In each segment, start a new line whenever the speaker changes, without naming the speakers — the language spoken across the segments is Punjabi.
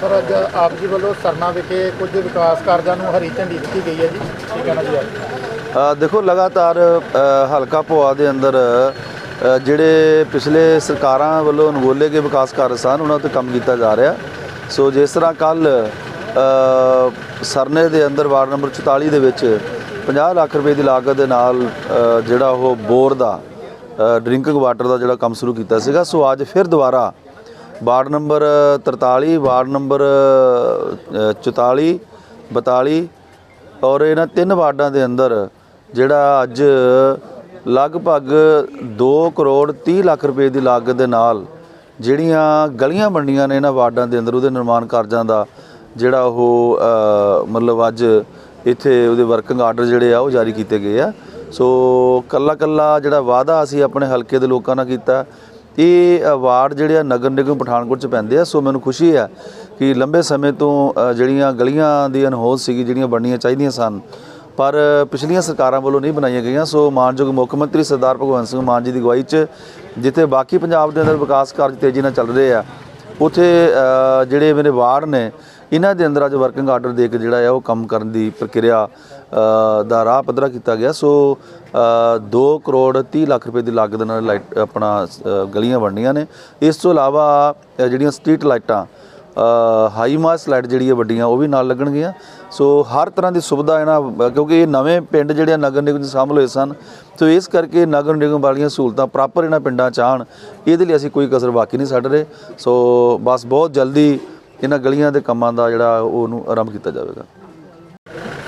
ਸਰ, ਅੱਜ ਆਪ ਜੀ ਵੱਲੋਂ ਸਰਨਾ ਵਿਖੇ ਕੁਝ ਵਿਕਾਸ ਕਾਰਜਾਂ ਨੂੰ ਹਰੀ ਝੰਡੀ ਦਿੱਤੀ ਗਈ ਹੈ ਜੀ। ਕੀ ਕਹਿਣਾ ਜੀ ਅੱਜ
ਦੇਖੋ, ਲਗਾਤਾਰ ਹਲਕਾ ਭੋਆ ਦੇ ਅੰਦਰ ਜਿਹੜੇ ਪਿਛਲੇ ਸਰਕਾਰਾਂ ਵੱਲੋਂ ਅਨਗੋਲੇ ਗਏ ਵਿਕਾਸ ਕਾਰਜ ਸਨ, ਉਹਨਾਂ ਤੇ ਕੰਮ ਕੀਤਾ ਜਾ ਰਿਹਾ। ਸੋ ਜਿਸ ਤਰ੍ਹਾਂ ਕੱਲ ਸਰਨੇ ਦੇ ਅੰਦਰ ਵਾਰਡ ਨੰਬਰ 44 ਦੇ ਵਿੱਚ 50 ਲੱਖ ਰੁਪਏ ਦੀ ਲਾਗਤ ਦੇ ਨਾਲ ਜਿਹੜਾ ਉਹ ਬੋਰ ਦਾ ਡਰਿੰਕਿੰਗ ਵਾਟਰ ਦਾ ਜਿਹੜਾ ਕੰਮ ਸ਼ੁਰੂ ਕੀਤਾ ਸੀਗਾ। ਸੋ ਅੱਜ ਫਿਰ ਦੁਬਾਰਾ ਵਾਰਡ ਨੰਬਰ 43 ਵਾਰਡ ਨੰਬਰ ਅ, 44 42 ਔਰ ਇਹਨਾਂ ਤਿੰਨ ਵਾਰਡਾਂ ਦੇ ਅੰਦਰ ਜਿਹੜਾ ਅੱਜ ਲਗਭਗ 2 ਕਰੋੜ 30 ਲੱਖ ਰੁਪਏ ਦੀ ਲਾਗਤ ਦੇ ਨਾਲ ਜਿਹੜੀਆਂ ਗਲੀਆਂ ਬਣੀਆਂ ਨੇ ਇਹਨਾਂ ਵਾਰਡਾਂ ਦੇ ਅੰਦਰ ਉਹਦੇ ਨਿਰਮਾਣ ਕਾਰਜਾਂ ਦਾ ਜਿਹੜਾ ਉਹ ਮਤਲਬ ਅੱਜ ਇੱਥੇ ਉਹਦੇ ਵਰਕਿੰਗ ਆਰਡਰ ਜਿਹੜੇ ਆ ਉਹ ਜਾਰੀ ਕੀਤੇ ਗਏ ਆ। ਸੋ ਕੱਲਾ ਕੱਲਾ ਜਿਹੜਾ ਵਾਅਦਾ ਅਸੀਂ ਆਪਣੇ ਹਲਕੇ ਦੇ ਲੋਕਾਂ ਨਾਲ ਕੀਤਾ ਇਹ ਵਾਰਡ ਜਿਹੜੇ ਆ ਨਗਰ ਨਿਗਮ ਪਠਾਨਕੋਟ ਚ ਪੈਂਦੇ ਆ, ਸੋ ਮੈਨੂੰ ਖੁਸ਼ੀ ਹੈ ਕਿ ਲੰਬੇ ਸਮੇਂ ਤੋਂ ਜਿਹੜੀਆਂ ਗਲੀਆਂ ਦੀ ਅਨਹੋਜ਼ ਸੀਗੀ, ਜਿਹੜੀਆਂ ਬਣਨੀਆਂ ਚਾਹੀਦੀਆਂ ਸਨ, ਪਰ ਪਿਛਲੀਆਂ ਸਰਕਾਰਾਂ ਵੱਲੋਂ ਨਹੀਂ ਬਣਾਈਆਂ ਗਈਆਂ, ਸੋ ਮਾਨਯੋਗ ਮੁੱਖ ਮੰਤਰੀ ਸਰਦਾਰ ਭਗਵੰਤ ਸਿੰਘ ਮਾਨ ਜੀ ਦੀ ਅਗਵਾਈ 'ਚ, ਜਿੱਥੇ ਬਾਕੀ ਪੰਜਾਬ ਦੇ ਅੰਦਰ ਵਿਕਾਸ ਕਾਰਜ ਤੇਜ਼ੀ ਨਾਲ ਚੱਲ ਰਹੇ ਆ ਉਥੇ ਜਿਹੜੇ ਮੇਰੇ ਵਾਰਡ ਨੇ, ਇਹਨਾਂ ਦੇ ਅੰਦਰ ਅੱਜ ਵਰਕਿੰਗ ਆਰਡਰ ਦੇ ਕੇ ਜਿਹੜਾ ਆ, ਉਹ ਕੰਮ ਕਰਨ ਦੀ ਪ੍ਰਕਿਰਿਆ ਦਾ ਰਾਹ ਪੱਧਰਾ ਕੀਤਾ ਗਿਆ। ਸੋ 2 ਕਰੋੜ 30 ਲੱਖ ਰੁਪਏ ਦੀ ਲਾਗਤ ਨਾਲ ਲਾਈਟ, ਆਪਣਾ ਗਲੀਆਂ ਬਣਨੀਆਂ ਨੇ। ਇਸ ਤੋਂ ਇਲਾਵਾ ਜਿਹੜੀਆਂ ਸਟਰੀਟ ਲਾਈਟਾਂ ਹਾਈ ਮਾਸ ਲਾਈਟ ਜਿਹੜੀ ਹੈ ਵੱਡੀਆਂ, ਉਹ ਵੀ ਨਾਲ ਲੱਗਣਗੀਆਂ। ਸੋ ਹਰ ਤਰ੍ਹਾਂ ਦੀ ਸੁਵਿਧਾ ਇਹਨਾਂ ਕਿਉਂਕਿ ਇਹ ਨਵੇਂ ਪਿੰਡ ਜਿਹੜੇ ਨਗਰ ਨਿਗਮ 'ਚ ਸ਼ਾਮਲ ਹੋਏ ਸਨ ਸੋ ਇਸ ਕਰਕੇ ਨਗਰ ਨਿਗਮ ਵਾਲੀਆਂ ਸਹੂਲਤਾਂ ਪ੍ਰਾਪਰ ਇਹਨਾਂ ਪਿੰਡਾਂ 'ਚ ਆਉਣ ਇਹਦੇ ਲਈ ਅਸੀਂ ਕੋਈ ਕਸਰ ਬਾਕੀ ਨਹੀਂ ਛੱਡ ਰਹੇ। ਸੋ ਬਸ ਬਹੁਤ ਜਲਦੀ ਇਹਨਾਂ ਗਲੀਆਂ ਦੇ ਕੰਮਾਂ ਦਾ ਜਿਹੜਾ ਉਹਨੂੰ ਆਰੰਭ ਕੀਤਾ ਜਾਵੇਗਾ।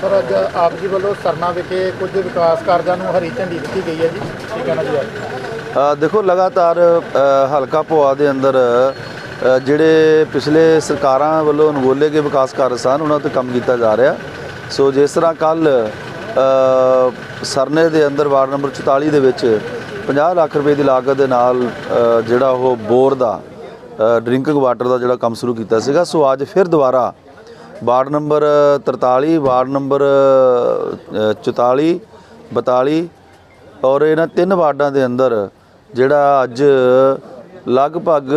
ਸਰ ਅੱਜ ਆਪ ਜੀ ਵੱਲੋਂ ਸਰਨਾ ਵਿਖੇ ਕੁਝ ਵਿਕਾਸ ਕਾਰਜਾਂ ਨੂੰ ਹਰੀ ਝੰਡੀ ਦਿੱਤੀ ਗਈ ਹੈ ਜੀ। ਕੀ ਕਹਿਣਾ ਜੀ ਅੱਜ
ਅ, ਦੇਖੋ ਲਗਾਤਾਰ ਹਲਕਾ ਭੋਆ ਦੇ ਅੰਦਰ ਜਿਹੜੇ ਪਿਛਲੇ ਸਰਕਾਰਾਂ ਵੱਲੋਂ ਅਣਗੌਲੇ ਗਏ ਵਿਕਾਸ ਕਾਰਜ ਸਨ ਉਹਨਾਂ ਤੇ ਕੰਮ ਕੀਤਾ ਜਾ ਰਿਹਾ। ਸੋ ਜਿਸ ਤਰ੍ਹਾਂ ਕੱਲ ਸਰਨੇ ਦੇ ਅੰਦਰ ਵਾਰਡ ਨੰਬਰ 44 ਦੇ ਵਿੱਚ 50 ਲੱਖ ਰੁਪਏ ਦੀ ਲਾਗਤ ਦੇ ਨਾਲ ਜਿਹੜਾ ਉਹ ਬੋਰ ਦਾ ਡਰਿੰਕਿੰਗ ਵਾਟਰ ਦਾ ਜਿਹੜਾ ਕੰਮ ਸ਼ੁਰੂ ਕੀਤਾ ਸੀਗਾ। ਸੋ ਅੱਜ ਫਿਰ ਦੁਬਾਰਾ ਵਾਰਡ ਨੰਬਰ 43 ਵਾਰਡ ਨੰਬਰ ਅ, 44 42 ਔਰ ਇਹਨਾਂ ਤਿੰਨ ਵਾਰਡਾਂ ਦੇ ਅੰਦਰ ਜਿਹੜਾ ਅੱਜ ਲਗਭਗ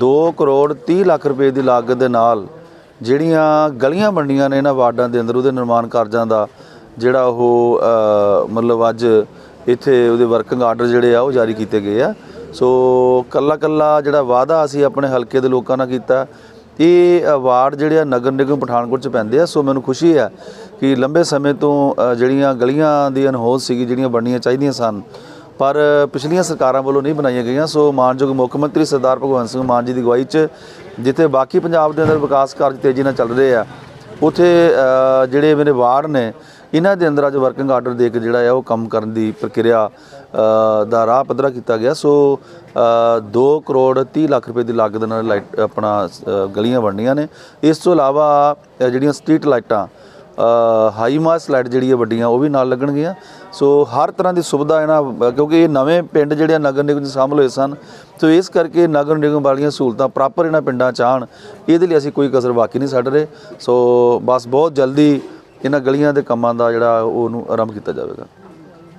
2 ਕਰੋੜ 30 ਲੱਖ ਰੁਪਏ ਦੀ ਲਾਗਤ ਦੇ ਨਾਲ ਜਿਹੜੀਆਂ ਗਲੀਆਂ ਬਣੀਆਂ ਨੇ ਇਹਨਾਂ ਵਾਰਡਾਂ ਦੇ ਅੰਦਰ, ਉਹਦੇ ਨਿਰਮਾਣ ਕਾਰਜਾਂ ਦਾ ਜਿਹੜਾ ਉਹ ਮਤਲਬ ਅੱਜ ਇੱਥੇ ਉਹਦੇ ਵਰਕਿੰਗ ਆਰਡਰ ਜਿਹੜੇ ਆ, ਉਹ ਜਾਰੀ ਕੀਤੇ ਗਏ ਆ। ਸੋ ਕੱਲਾ ਕੱਲਾ ਜਿਹੜਾ ਵਾਅਦਾ ਅਸੀਂ ਆਪਣੇ ਹਲਕੇ ਦੇ ਲੋਕਾਂ ਨਾਲ ਕੀਤਾ। ਇਹ ਅਵਾਰਡ ਜਿਹੜੇ ਆ, ਨਗਰ ਨਿਗਮ ਪਠਾਨਕੋਟ ਚ ਪੈਂਦੇ ਆ। ਸੋ ਮੈਨੂੰ ਖੁਸ਼ੀ ਹੈ ਕਿ ਲੰਬੇ ਸਮੇਂ ਤੋਂ ਜਿਹੜੀਆਂ ਗਲੀਆਂ ਦੀ ਅਨਹੋਜ਼ ਸੀਗੀ, ਜਿਹੜੀਆਂ ਬਣਨੀਆਂ ਚਾਹੀਦੀਆਂ ਸਨ ਪਰ ਪਿਛਲੀਆਂ ਸਰਕਾਰਾਂ ਵੱਲੋਂ ਨਹੀਂ ਬਣਾਈਆਂ ਗਈਆਂ। ਸੋ ਮਾਨਯੋਗ ਮੁੱਖ ਮੰਤਰੀ ਸਰਦਾਰ ਭਗਵੰਤ ਸਿੰਘ ਮਾਨ ਜੀ ਦੀ ਅਗਵਾਈ 'ਚ, ਜਿੱਥੇ ਬਾਕੀ ਪੰਜਾਬ ਦੇ ਅੰਦਰ ਵਿਕਾਸ ਕਾਰਜ ਤੇਜ਼ੀ ਨਾਲ ਚੱਲ ਰਹੇ ਆ, ਉਥੇ ਜਿਹੜੇ ਮੇਰੇ ਵਾਰਡ ਨੇ, ਇਹਨਾਂ ਦੇ ਅੰਦਰ ਅੱਜ ਵਰਕਿੰਗ ਆਰਡਰ ਦੇ ਕੇ ਜਿਹੜਾ ਆ, ਉਹ ਕੰਮ ਕਰਨ ਦੀ ਪ੍ਰਕਿਰਿਆ ਦਾ ਰਾਹ ਪੱਧਰਾ ਕੀਤਾ ਗਿਆ। ਸੋ 2 ਕਰੋੜ 30 ਲੱਖ ਰੁਪਏ ਦੀ ਲਾਗਤ ਨਾਲ ਲਾਈਟ, ਆਪਣਾ ਗਲੀਆਂ ਬਣਨੀਆਂ ਨੇ। ਇਸ ਤੋਂ ਇਲਾਵਾ ਜਿਹੜੀਆਂ ਸਟਰੀਟ ਲਾਈਟਾਂ ਹਾਈ ਮਾਸ ਲਾਈਟ ਜਿਹੜੀ ਹੈ ਵੱਡੀਆਂ, ਉਹ ਵੀ ਨਾਲ ਲੱਗਣਗੀਆਂ। ਸੋ ਹਰ ਤਰ੍ਹਾਂ ਦੀ ਸੁਵਿਧਾ ਇਹਨਾਂ, ਕਿਉਂਕਿ ਇਹ ਨਵੇਂ ਪਿੰਡ ਜਿਹੜੇ ਆ, ਨਗਰ ਨਿਗਮ 'ਚ ਸ਼ਾਮਲ ਹੋਏ ਸਨ। ਸੋ ਇਸ ਕਰਕੇ ਨਗਰ ਨਿਗਮ ਵਾਲੀਆਂ ਸਹੂਲਤਾਂ ਪ੍ਰਾਪਰ ਇਹਨਾਂ ਪਿੰਡਾਂ 'ਚ ਆਉਣ। ਇਹਦੇ ਲਈ ਅਸੀਂ ਕੋਈ ਕਸਰ ਬਾਕੀ ਨਹੀਂ ਛੱਡ ਰਹੇ। ਸੋ ਬਸ ਬਹੁਤ ਜਲਦੀ ਇਹਨਾਂ ਗਲੀਆਂ ਦੇ ਕੰਮਾਂ ਦਾ ਜਿਹੜਾ, ਉਹਨੂੰ ਆਰੰਭ ਕੀਤਾ ਜਾਵੇਗਾ।